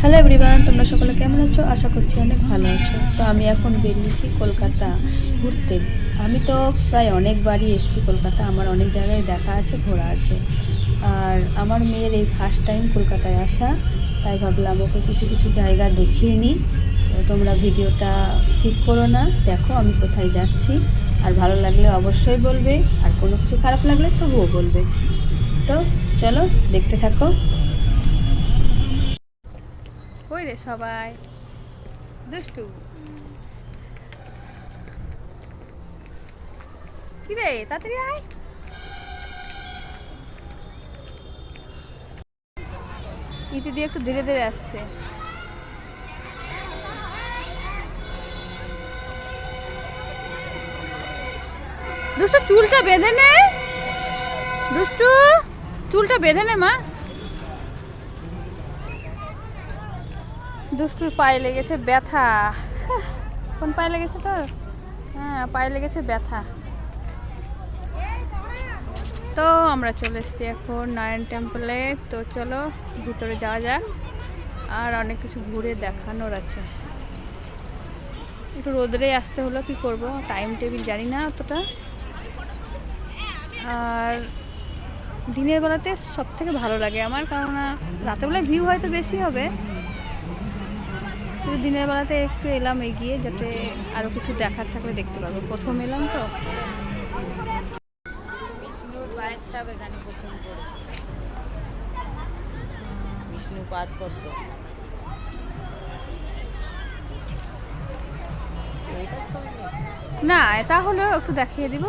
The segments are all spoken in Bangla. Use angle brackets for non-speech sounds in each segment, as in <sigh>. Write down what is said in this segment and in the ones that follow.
হ্যালো এভরিওয়ান তোমরা সকলে কেমন আছো? আশা করছি অনেক ভালো আছো। তো আমি এখন বেরিয়েছি কলকাতা ঘুরতে। আমি তো প্রায় অনেকবারই এসেছি কলকাতা, আমার অনেক জায়গায় দেখা আছে, ঘোরা আছে। আর আমার মেয়ের এই ফার্স্ট টাইম কলকাতায় আসা, তাই ভাবলাম ওকে কিছু কিছু জায়গা দেখিয়ে নিই। তোমরা ভিডিওটা স্কিপ করো না, দেখো আমি কোথায় যাচ্ছি। আর ভালো লাগলে অবশ্যই বলবে, আর কোনো কিছু খারাপ লাগলে তবুও বলবে। তো চলো দেখতে থাকো। রে সবাই। দুষ্টু। কি রে তাড়াতাড়ি আয়। ইতি দিয়ে একটু ধীরে ধীরে আসছে। দুষ্টু, চুলটা বেঁধে নে। দুষ্টু, চুলটা বেঁধে নে মা। দুষ্টুর পায়ে লেগেছে ব্যথা। হাহ, কোন পায়ে লেগেছে তোর? হ্যাঁ পায়ে লেগেছে ব্যথা। তো আমরা চলে এসেছি এখন নারায়ণ টেম্পলে তো চলো ভিতরে যাওয়া যাক। আর অনেক কিছু ঘুরে দেখানোর আছে। একটু রোদরে আসতে হলো কি করব? টাইম টেবিল জানি না অতটা। আর দিনের বেলাতে সব থেকে ভালো লাগে আমার কারণ রাতের বেলায় ভিউ হয়তো বেশি হবে। কিন্তু দিনের বেলাতে একটু এলাম এগিয়ে যাতে আরও কিছু দেখার থাকলে দেখতে পাবো প্রথম এলাম তো। বিষ্ণু পাদ পদ্ম। না এটা হলেও একটু দেখিয়ে দিব।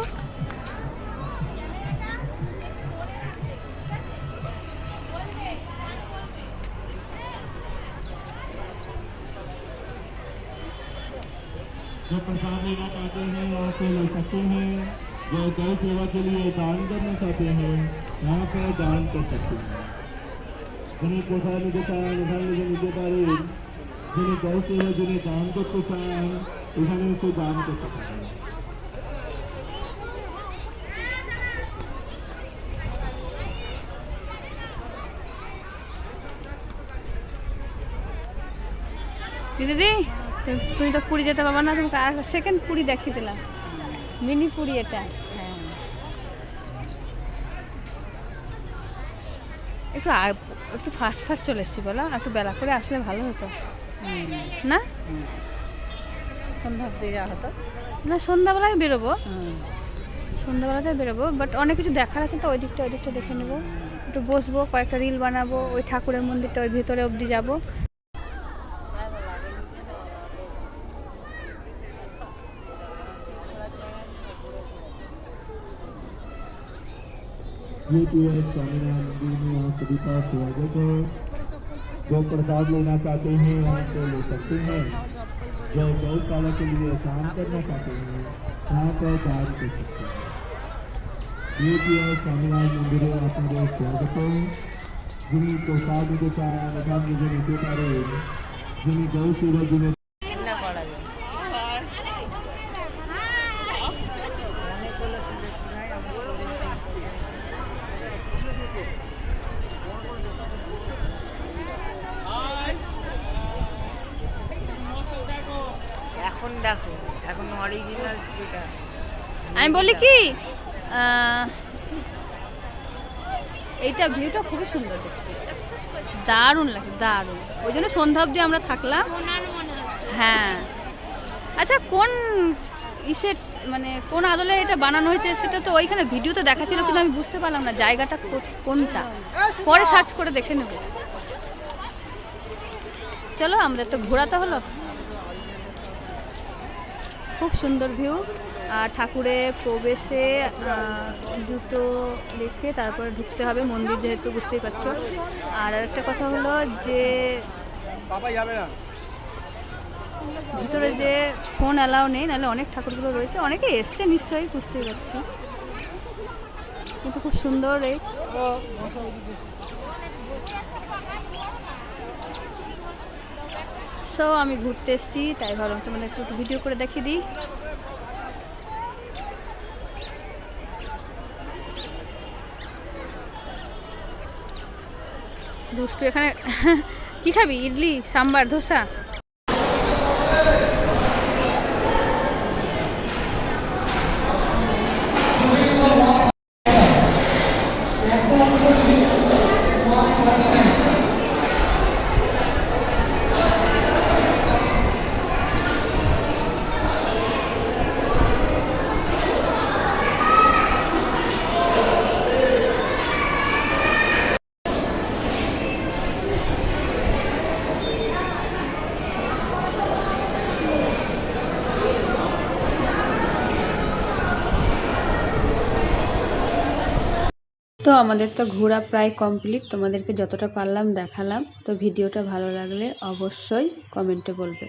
जो प्रसाद लेना चाहते हैं यहाँ से ले सकते हैं जो गौ सेवा के लिए दान करना चाहते हैं यहाँ पर दान कर सकते हैं যিনি কোথায় নিতে চান এখানে নিজে নিতে পারেন যিনি গৌ সেবা যিনি দান করতে চান এখানে এসে দান করতে পারেন দিদি তু- তুই তো পুরী যেতে পারবা না তোমাকে আর সেকেন্ড পুরী দেখিয়ে দিলাম। মিনি পুরী এটা। হ্যাঁ একটু একটু ফাস্ট ফাস্ট চলে এসছি বলো একটু বেলা করে আসলে ভালো হতো। না? সন্ধ্যা অব্দি যাওয়া হতো? না সন্ধ্যাবেলায় বেরোবো। সন্ধ্যাবেলাতে বেরোবো বাট অনেক কিছু দেখার আছে তো ওই দিকটা ওই দিকটা দেখে নেব। একটু বসবো কয়েকটা রিল বানাবো ওই ঠাকুরের মন্দিরটা ওই ভিতরে অবধি যাব। यूपीएस स्वामीनारायण मंदिर में आप सभी का स्वागत है। जो प्रसाद लेना चाहते हैं वहाँ से ले सकते हैं। जो गौशाला के लिए काम करना चाहते हैं वहाँ पर दान कर सकते हैं। यूपीएस स्वामीनारायण मंदिर में आप मेरे स्वागत है। जिन्हें प्रसाद को चारा अनुदान मुझे नीचे पा रहे जिन्हें गौ सेवा जिन्हें এখন দেখো এখন অরিজিনাল ছবিটা। আমি বলি কি এইটা ভিউটা খুবই সুন্দর দেখতে। দারুণ লাগে দারুণ। ওই জন্য সন্ধ্যা অবধি আমরা থাকলাম। হ্যাঁ। আচ্ছা কোন ইসে মানে কোন আদলে এটা বানানো হয়েছে সেটা তো ওইখানে ভিডিওতে দেখাচ্ছিল কিন্তু আমি বুঝতে পারলাম না জায়গাটা কোনটা। পরে সার্চ করে দেখে নেব। চলো আমরা তো ঘোরাতে হলো? খুব সুন্দর ভিউ। আর ঠাকুরের প্রবেশে জুতো রেখে তারপরে ঢুকতে হবে মন্দির যেহেতু বুঝতেই পারছ। আর একটা কথা হলো যে, ভিতরে যে ফোন অ্যালাউ নেই, নাহলে অনেক ঠাকুরগুলো রয়েছে। অনেকে এসছে নিশ্চয়ই, বুঝতেই পারছি। কিন্তু খুব সুন্দর এই সো আমি ঘুরতে এসেছি, তাই ভাবলাম তোমাদের একটু ভিডিও করে দেখিয়ে দিই। দুষ্টু, এখানে <laughs> কি খাবি? ইডলি, সাম্বার, ধোসা? তো আমাদের তো ঘোরা প্রায় কমপ্লিট। তোমাদেরকে যতটা পারলাম দেখালাম। তো ভিডিওটা ভালো লাগলে অবশ্যই কমেন্টে বলবে।